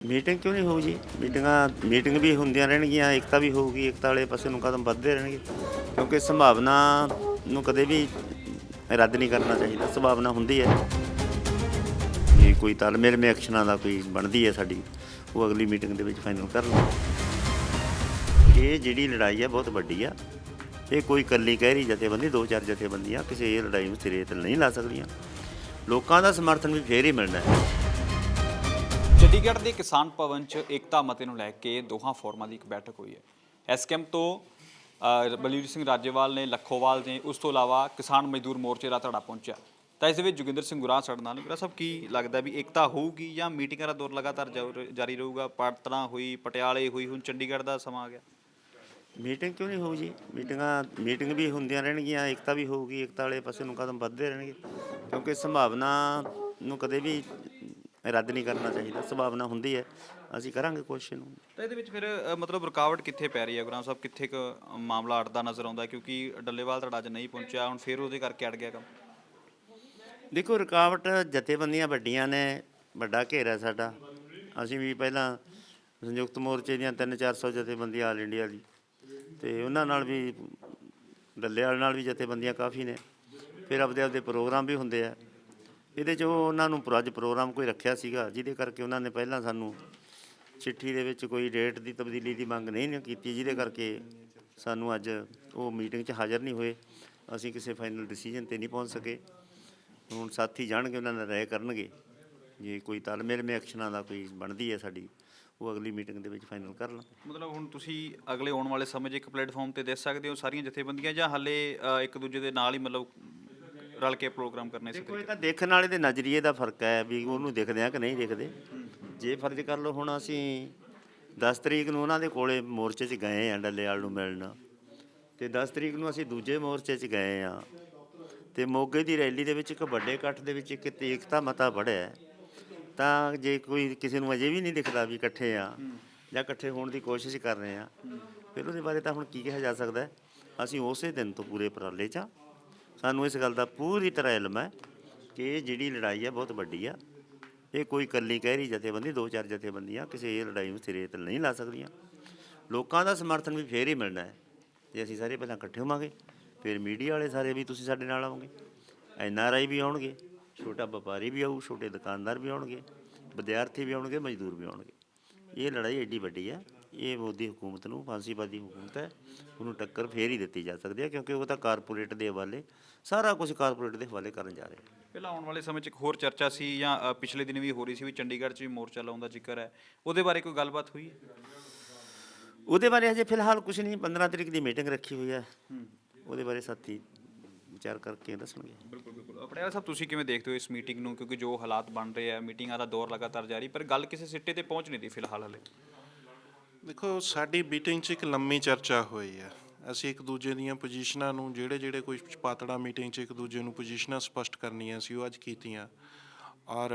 Meeting ਕਿਉਂ ਨਹੀਂ ਹੋਊ ਜੀ? ਮੀਟਿੰਗਾਂ, ਮੀਟਿੰਗ ਵੀ ਹੁੰਦੀਆਂ ਰਹਿਣਗੀਆਂ, ਏਕਤਾ ਵੀ ਹੋਊਗੀ, ਏਕਤਾ ਵਾਲੇ ਪਾਸੇ ਨੂੰ ਕਦਮ ਵੱਧਦੇ ਰਹਿਣਗੇ। ਕਿਉਂਕਿ ਸੰਭਾਵਨਾ ਨੂੰ ਕਦੇ ਵੀ ਰੱਦ ਨਹੀਂ ਕਰਨਾ ਚਾਹੀਦਾ, ਸੰਭਾਵਨਾ ਹੁੰਦੀ ਹੈ। ਜੇ ਕੋਈ ਤਾਲਮੇਲ ਮੇ ਐਕਸ਼ਨਾਂ ਦਾ ਕੋਈ ਬਣਦੀ ਹੈ ਸਾਡੀ, ਉਹ ਅਗਲੀ ਮੀਟਿੰਗ ਦੇ ਵਿੱਚ ਫਾਈਨਲ ਕਰ ਲਵਾਂਗੇ ਇਹ ਜਿਹੜੀ ਲੜਾਈ ਹੈ ਬਹੁਤ ਵੱਡੀ ਆ। ਇਹ ਕੋਈ ਇਕੱਲੀ ਕਹਿ ਰਹੀ ਜਥੇਬੰਦੀ, ਦੋ ਚਾਰ ਜਥੇਬੰਦੀਆਂ, ਕਿਸੇ ਇਹ ਲੜਾਈ ਨੂੰ ਸਿਰੇ ਤੇ ਨਹੀਂ ਲਾ ਸਕਦੀਆਂ। ਲੋਕਾਂ ਦਾ ਸਮਰਥਨ ਵੀ ਫੇਰ ਹੀ ਮਿਲਣਾ ਹੈ। ਚੰਡੀਗੜ੍ਹ ਦੇ ਕਿਸਾਨ ਭਵਨ 'ਚ ਏਕਤਾ ਮਤੇ ਨੂੰ ਲੈ ਕੇ ਦੋਹਾਂ ਫੋਰਮਾਂ ਦੀ ਇੱਕ ਬੈਠਕ ਹੋਈ ਹੈ। ਐਸਕੇਐਮ ਤੋਂ ਅ, ਬਲਵੀਰ ਸਿੰਘ ਰਾਜੇਵਾਲ ਨੇ ਲੱਖੋਵਾਲ ਨੇ ਉਸ ਤੋਂ ਇਲਾਵਾ ਕਿਸਾਨ ਮਜ਼ਦੂਰ ਮੋਰਚੇ ਦਾ ਧੜਾ ਪਹੁੰਚਿਆ। ਤਾਂ ਇਸ ਦੇ ਵਿੱਚ ਜੋਗਿੰਦਰ ਸਿੰਘ ਗੁਰਾਂ ਸਾਡੇ ਨਾਲ ਗੁਰਾਂ ਸਾਹਿਬ ਕੀ ਲੱਗਦਾ ਵੀ ਏਕਤਾ ਹੋਊਗੀ ਜਾਂ ਮੀਟਿੰਗਾਂ ਦਾ ਦੌਰ ਲਗਾਤਾਰ ਜਾਊ- ਜਾਰੀ ਰਹੂਗਾ? ਪਾਟਨਾ ਹੋਈ ਪਟਿਆਲੇ ਹੋਈ ਹੁਣ ਚੰਡੀਗੜ੍ਹ ਦਾ ਸਮਾਂ ਆ ਗਿਆ। ਮੀਟਿੰਗ ਕਿਉਂ ਨਹੀਂ ਹੋਊ ਜੀ? ਮੀਟਿੰਗਾਂ ਮੀਟਿੰਗ ਵੀ ਹੁੰਦੀਆਂ ਰਹਿਣਗੀਆਂ ਏਕਤਾ ਵੀ ਹੋਊਗੀ ਏਕਤਾ ਵਾਲੇ ਪਾਸੇ ਨੂੰ ਕਦਮ ਵੱਧਦੇ ਰਹਿਣਗੇ। ਕਿਉਂਕਿ ਸੰਭਾਵਨਾ ਨੂੰ ਕਦੇ ਵੀ ਰੱਦ ਨਹੀਂ ਕਰਨਾ ਚਾਹੀਦਾ ਸੰਭਾਵਨਾ ਹੁੰਦੀ ਹੈ ਅਸੀਂ ਕਰਾਂਗੇ ਕੋਸ਼ਿਸ਼ ਨੂੰ ਤਾਂ ਇਹਦੇ ਵਿੱਚ ਫਿਰ ਅ, ਮਤਲਬ ਰੁਕਾਵਟ ਕਿੱਥੇ ਪੈ ਰਹੀ ਹੈ? ਗੁਰਾਂ ਸਾਹਿਬ ਕਿੱਥੇ ਕੁ ਮਾਮਲਾ ਅੜਦਾ ਨਜ਼ਰ ਆਉਂਦਾ ਕਿਉਂਕਿ ਡੱਲੇਵਾਲ ਧੜਾ 'ਚ ਨਹੀਂ ਪਹੁੰਚਿਆ ਹੁਣ ਫਿਰ ਉਹਦੇ ਕਰਕੇ ਅੜ ਗਿਆ ਕੰਮ। ਦੇਖੋ ਰੁਕਾਵਟ ਜਥੇਬੰਦੀਆਂ ਵੱਡੀਆਂ ਨੇ ਵੱਡਾ ਘੇਰਾ ਸਾਡਾ। ਅਸੀਂ ਵੀ ਪਹਿਲਾਂ ਸੰਯੁਕਤ ਮੋਰਚੇ ਦੀਆਂ 3-400 ਜਥੇਬੰਦੀਆਂ ਆਲ ਇੰਡੀਆ ਦੀ ਤੇ ਉਹਨਾਂ ਨਾਲ ਵੀ ਡੱਲੇ ਵਾਲੇ ਨਾਲ ਵੀ ਜਥੇਬੰਦੀਆਂ ਕਾਫੀ ਨੇ। ਫਿਰ ਆਪਦੇ ਆਪਦੇ ਪ੍ਰੋਗਰਾਮ ਵੀ ਹੁੰਦੇ ਆ। ਇਹਦੇ 'ਚ ਉਹ ਉਹਨਾਂ ਨੂੰ ਅੱਜ ਪ੍ਰੋਗਰਾਮ ਕੋਈ ਰੱਖਿਆ ਸੀਗਾ, ਜਿਹਦੇ ਕਰਕੇ ਉਹਨਾਂ ਨੇ ਪਹਿਲਾਂ ਸਾਨੂੰ ਚਿੱਠੀ ਦੇ ਵਿੱਚ ਕੋਈ ਡੇਟ ਦੀ ਤਬਦੀਲੀ ਦੀ ਮੰਗ ਨਹੀਂ ਕੀਤੀ, ਜਿਹਦੇ ਕਰਕੇ ਸਾਨੂੰ ਅੱਜ ਉਹ ਮੀਟਿੰਗ 'ਚ ਹਾਜ਼ਰ ਨਹੀਂ ਹੋਏ। ਅਸੀਂ ਕਿਸੇ ਫਾਈਨਲ ਡਿਸੀਜਨ ਤੇ ਨਹੀਂ ਪਹੁੰਚ ਸਕੇ। ਹੁਣ ਸਾਥੀ ਜਾਣਗੇ, ਉਹਨਾਂ ਨਾਲ ਰਾਏ ਕਰਨਗੇ। ਜੇ ਕੋਈ ਤਾਲਮੇਲ ਮੇ ਐਕਸ਼ਨਾਂ ਦਾ ਕੋਈ ਬਣਦੀ ਹੈ ਸਾਡੀ, ਉਹ ਅਗਲੀ ਮੀਟਿੰਗ ਦੇ ਵਿੱਚ ਫਾਈਨਲ ਕਰ ਲਾਂ। ਮਤਲਬ ਹੁਣ ਤੁਸੀਂ ਅਗਲੇ ਆਉਣ ਵਾਲੇ ਸਮੇਂ 'ਚ ਇੱਕ ਪਲੇਟਫਾਰਮ ਤੇ ਦੇ ਸਕਦੇ ਹੋ ਸਾਰੀਆਂ ਜਥੇਬੰਦੀਆਂ ਜਾਂ ਹਾਲੇ ਇੱਕ ਦੂਜੇ ਦੇ ਨਾਲ ਹੀ ਮਤਲਬ ਰਲ ਕੇ ਪ੍ਰੋਗਰਾਮ ਕਰਨੇ ਸੀ ਦੇਖੋ ਇਹ ਤਾਂ ਦੇਖਣ ਵਾਲੇ ਦੇ ਨਜ਼ਰੀਏ ਦਾ ਫ਼ਰਕ ਹੈ ਵੀ ਉਹਨੂੰ ਦੇਖਦੇ ਆ ਕਿ ਨਹੀਂ ਦੇਖਦੇ। ਜੇ ਫਰਜ਼ ਕਰ ਲਓ ਹੁਣ ਅਸੀਂ 10 ਤਰੀਕ ਨੂੰ ਉਹਨਾਂ ਦੇ ਕੋਲੇ ਮੋਰਚੇ 'ਚ ਗਏ ਆ ਡੱਲੇਵਾਲ ਨੂੰ ਮਿਲਣ। ਤੇ 10 ਤਰੀਕ ਨੂੰ ਅਸੀਂ ਦੂਜੇ ਮੋਰਚੇ 'ਚ ਗਏ ਆ ਤੇ ਮੋਗੇ ਦੀ ਰੈਲੀ ਦੇ ਵਿੱਚ ਇੱਕ ਵੱਡੇ ਇਕੱਠ ਦੇ ਵਿੱਚ ਇੱਕ ਏਕਤਾ ਮਤਾ ਬੜਿਆ ਹੈ। ਤਾਂ ਜੇ ਕੋਈ ਕਿਸੇ ਨੂੰ ਅਜੇ ਵੀ ਨਹੀਂ ਦਿਖਦਾ ਵੀ ਇਕੱਠੇ ਆ ਜਾਂ ਇਕੱਠੇ ਹੋਣ ਦੀ ਕੋਸ਼ਿਸ਼ ਕਰ ਰਹੇ ਆ ਫਿਰ ਉਹਦੇ ਬਾਰੇ ਤਾਂ ਹੁਣ ਕੀ ਕਿਹਾ ਜਾ ਸਕਦਾ? ਅਸੀਂ ਉਸੇ ਦਿਨ ਤੋਂ ਪੂਰੇ ਉਪਰਾਲੇ 'ਚ ਆ ਸਾਨੂੰ ਇਸ ਗੱਲ ਦਾ ਪੂਰੀ ਤਰ੍ਹਾਂ ਇਲਮ ਹੈ ਕਿ ਇਹ ਜਿਹੜੀ ਲੜਾਈ ਹੈ ਬਹੁਤ ਵੱਡੀ ਆ। ਇਹ ਕੋਈ ਇਕੱਲੀ ਕਹਿਰੀ ਜਥੇਬੰਦੀ, ਦੋ ਚਾਰ ਜਥੇਬੰਦੀਆਂ ਕਿਸੇ ਇਹ ਲੜਾਈ ਨੂੰ ਸਿਰੇ ਤੇ ਨਹੀਂ ਲਾ ਸਕਦੀਆਂ। ਲੋਕਾਂ ਦਾ ਸਮਰਥਨ ਵੀ ਫੇਰ ਹੀ ਮਿਲਣਾ ਹੈ। ਜੇ ਅਸੀਂ ਸਾਰੇ ਪਹਿਲਾਂ ਇਕੱਠੇ ਹੋਵਾਂਗੇ, ਫਿਰ ਮੀਡੀਆ ਵਾਲੇ ਸਾਰੇ ਵੀ ਤੁਸੀਂ ਸਾਡੇ ਨਾਲ ਆਓਗੇ। ਐਨ ਆਰ ਆਈ ਵੀ ਆਉਣਗੇ, ਛੋਟਾ ਵਪਾਰੀ ਵੀ ਆਊ, ਛੋਟੇ ਦੁਕਾਨਦਾਰ ਵੀ ਆਉਣਗੇ, ਵਿਦਿਆਰਥੀ ਵੀ ਆਉਣਗੇ, ਮਜ਼ਦੂਰ ਵੀ ਆਉਣਗੇ। ਇਹ ਲੜਾਈ ਐਡੀ ਵੱਡੀ ਹੈ ਇਹ ਮੋਦੀ ਹਕੂਮਤ ਨੂੰ ਫਾਂਸੀਵਾਦੀ ਹਕੂਮਤ ਹੈ ਉਹਨੂੰ ਟੱਕਰ ਫੇਰ ਹੀ ਦਿੱਤੀ ਜਾ ਸਕਦੀ ਹੈ ਕਿਉਂਕਿ ਉਹ ਤਾਂ ਕਾਰਪੋਰੇਟ ਦੇ ਹਵਾਲੇ ਸਾਰਾ ਕੁਝ ਕਾਰਪੋਰੇਟ ਦੇ ਹਵਾਲੇ ਕਰਨ ਜਾ ਰਹੇ ਪਹਿਲਾਂ ਆਉਣ ਵਾਲੇ ਸਮੇਂ 'ਚ ਇੱਕ ਹੋਰ ਚਰਚਾ ਸੀ ਜਾਂ ਪਿਛਲੇ ਦਿਨ ਵੀ ਹੋ ਰਹੀ ਸੀ ਵੀ ਚੰਡੀਗੜ੍ਹ 'ਚ ਵੀ ਮੋਰਚਾ ਲਾਉਣ ਦਾ ਜ਼ਿਕਰ ਹੈ। ਉਹਦੇ ਬਾਰੇ ਕੋਈ ਗੱਲਬਾਤ ਹੋਈ? ਹੈ ਉਹਦੇ ਬਾਰੇ ਹਜੇ ਫਿਲਹਾਲ ਕੁਝ ਨਹੀਂ 15 ਤਰੀਕ ਦੀ ਮੀਟਿੰਗ ਰੱਖੀ ਹੋਈ ਹੈ। ਉਹਦੇ ਬਾਰੇ ਸਾਥੀ ਵਿਚਾਰ ਕਰਕੇ ਦੱਸਣਗੇ। ਬਿਲਕੁਲ ਬਿਲਕੁਲ। ਪਟਿਆਲਾ ਸਾਹਿਬ ਤੁਸੀਂ ਕਿਵੇਂ ਦੇਖਦੇ ਹੋ ਇਸ ਮੀਟਿੰਗ ਨੂੰ? ਕਿਉਂਕਿ ਜੋ ਹਾਲਾਤ ਬਣ ਰਹੇ ਆ ਮੀਟਿੰਗਾਂ ਦਾ ਦੌਰ ਲਗਾਤਾਰ ਜਾਰੀ ਪਰ ਗੱਲ ਕਿਸੇ ਸਿੱਟੇ ਤੇ ਪਹੁੰਚ ਨਹੀਂ ਦੀ ਫਿਲਹਾਲ ਹਲੇ। ਦੇਖੋ, ਸਾਡੀ ਮੀਟਿੰਗ 'ਚ ਇੱਕ ਲੰਮੀ ਚਰਚਾ ਹੋਈ ਹੈ। ਅਸੀਂ ਇੱਕ ਦੂਜੇ ਦੀਆਂ ਪੋਜੀਸ਼ਨਾਂ ਨੂੰ, ਜਿਹੜੇ ਜਿਹੜੇ ਕੋਈ ਪਾਤੜਾ ਮੀਟਿੰਗ 'ਚ ਇੱਕ ਦੂਜੇ ਨੂੰ ਪੋਜੀਸ਼ਨਾਂ ਸਪਸ਼ਟ ਕਰਨੀਆਂ ਸੀ, ਉਹ ਅੱਜ ਕੀਤੀਆਂ। ਔਰ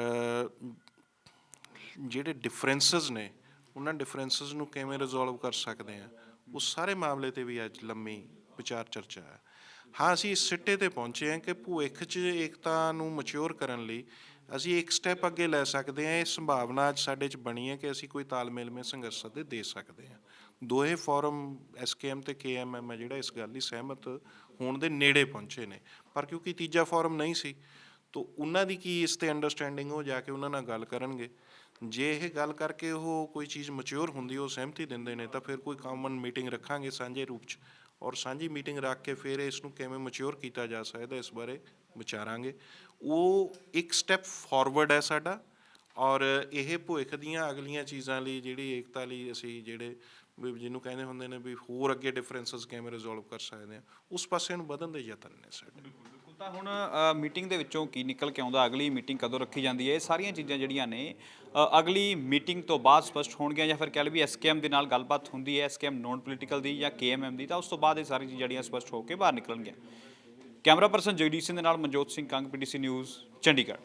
ਜਿਹੜੇ ਡਿਫਰੈਂਸਸ ਨੇ, ਉਹਨਾਂ ਡਿਫਰੈਂਸਸ ਨੂੰ ਕਿਵੇਂ ਰਿਜ਼ੋਲਵ ਕਰ ਸਕਦੇ ਆ ਉਸ ਸਾਰੇ ਮਾਮਲੇ ਤੇ ਵੀ ਅੱਜ ਲੰਮੀ ਵਿਚਾਰ ਚਰਚਾ ਹੈ। ਹਾਂ, ਅਸੀਂ ਇਸ ਸਿੱਟੇ ਤੇ ਪਹੁੰਚੇ ਹਾਂ ਕਿ ਭਵਿੱਖ 'ਚ ਏਕਤਾ ਨੂੰ ਮੈਚੁਰ ਕਰਨ ਲਈ ਅਸੀਂ ਇੱਕ ਸਟੈਪ ਅੱਗੇ ਲੈ ਸਕਦੇ ਹਾਂ। ਇਹ ਸੰਭਾਵਨਾ ਅੱਜ ਸਾਡੇ 'ਚ ਬਣੀ ਹੈ ਕਿ ਅਸੀਂ ਕੋਈ ਤਾਲਮੇਲ ਮੇ ਸੰਘਰਸ਼ ਸੱਦੇ ਦੇ ਸਕਦੇ ਹਾਂ। ਦੋਹੇ ਫੋਰਮ ਐਸਕੇਐਮ ਤੇ ਕੇਐਮਐਮ ਹੈ ਜਿਹੜਾ ਇਸ ਗੱਲ ਦੀ ਸਹਿਮਤ ਹੋਣ ਦੇ ਨੇੜੇ ਪਹੁੰਚੇ ਨੇ। ਪਰ ਕਿਉਂਕਿ ਤੀਜਾ ਫੋਰਮ ਨਹੀਂ ਸੀ, ਤਾਂ ਉਹਨਾਂ ਦੀ ਕੀ ਇਸ ਤੇ ਅੰਡਰਸਟੈਂਡਿੰਗ ਹੋ? ਜਾ ਕੇ ਉਹਨਾਂ ਨਾਲ ਗੱਲ ਕਰਨਗੇ। ਜੇ ਇਹ ਗੱਲ ਕਰਕੇ ਉਹ ਕੋਈ ਚੀਜ਼ ਮੈਚੁਰ ਹੁੰਦੀ, ਉਹ ਸਹਿਮਤੀ ਦਿੰਦੇ ਨੇ, ਤਾਂ ਫਿਰ ਕੋਈ ਕਾਮਨ ਮੀਟਿੰਗ ਰੱਖਾਂਗੇ ਸਾਂਝੇ ਰੂਪ 'ਚ। ਔਰ ਸਾਂਝੀ ਮੀਟਿੰਗ ਰੱਖ ਕੇ ਫਿਰ ਇਸ ਨੂੰ ਕਿਵੇਂ ਮੈਚੁਰ ਕੀਤਾ ਜਾ ਸਕਦਾ ਇਸ ਬਾਰੇ ਵਿਚਾਰਾਂਗੇ। ਉਹ ਇੱਕ ਸਟੈਪ ਫਾਰਵਰਡ ਹੈ ਸਾਡਾ ਔਰ ਇਹ ਭਵਿੱਖ ਦੀਆਂ ਅਗਲੀਆਂ ਚੀਜ਼ਾਂ ਲਈ ਜਿਹੜੀ ਏਕਤਾ ਲਈ ਅਸੀਂ ਜਿਹੜੇ ਵੀ ਜਿਹਨੂੰ ਕਹਿੰਦੇ ਹੁੰਦੇ ਨੇ ਵੀ ਹੋਰ ਅੱਗੇ ਡਿਫਰੈਂਸਸ ਕਿਵੇਂ ਰਿਜ਼ੋਲਵ ਕਰ ਸਕਦੇ ਆ ਉਸ ਪਾਸੇ ਨੂੰ ਵਧਣ ਦੇ ਯਤਨ ਨੇ ਸਾਡੇ। ਤਾਂ ਹੁਣ ਮੀਟਿੰਗ ਦੇ ਵਿੱਚੋਂ ਕੀ ਨਿਕਲ ਕੇ ਆਉਂਦਾ, ਅਗਲੀ ਮੀਟਿੰਗ ਕਦੋਂ ਰੱਖੀ ਜਾਂਦੀ ਹੈ? ਇਹ ਸਾਰੀਆਂ ਚੀਜ਼ਾਂ ਜਿਹੜੀਆਂ ਨੇ ਅਗਲੀ ਮੀਟਿੰਗ ਤੋਂ ਬਾਅਦ ਸਪਸ਼ਟ ਹੋਣਗੀਆਂ ਜਾਂ ਫਿਰ ਕਹਿ ਲਓ ਵੀ ਐਸਕੇਐਮ ਦੇ ਨਾਲ ਗੱਲਬਾਤ ਹੁੰਦੀ ਹੈ ਐਸਕੇਐਮ ਨੋਨ ਪੋਲੀਟੀਕਲ ਦੀ ਜਾਂ ਕੇਐਮਐਮ ਦੀ, ਤਾਂ ਉਸ ਤੋਂ ਬਾਅਦ ਇਹ ਸਾਰੀਆਂ ਚੀਜ਼ਾਂ ਜਿਹੜੀਆਂ ਸਪਸ਼ਟ ਹੋ ਕੇ ਬਾਹਰ ਨਿਕਲਣਗੀਆਂ। ਕੈਮਰਾ ਪਰਸਨ ਜਗਦੀਸ਼ ਸਿੰਘ ਦੇ ਨਾਲ ਮਨਜੋਤ ਸਿੰਘ, ਕੰਗ ਪੀਟੀਸੀ ਨਿਊਜ਼ ਚੰਡੀਗੜ੍ਹ।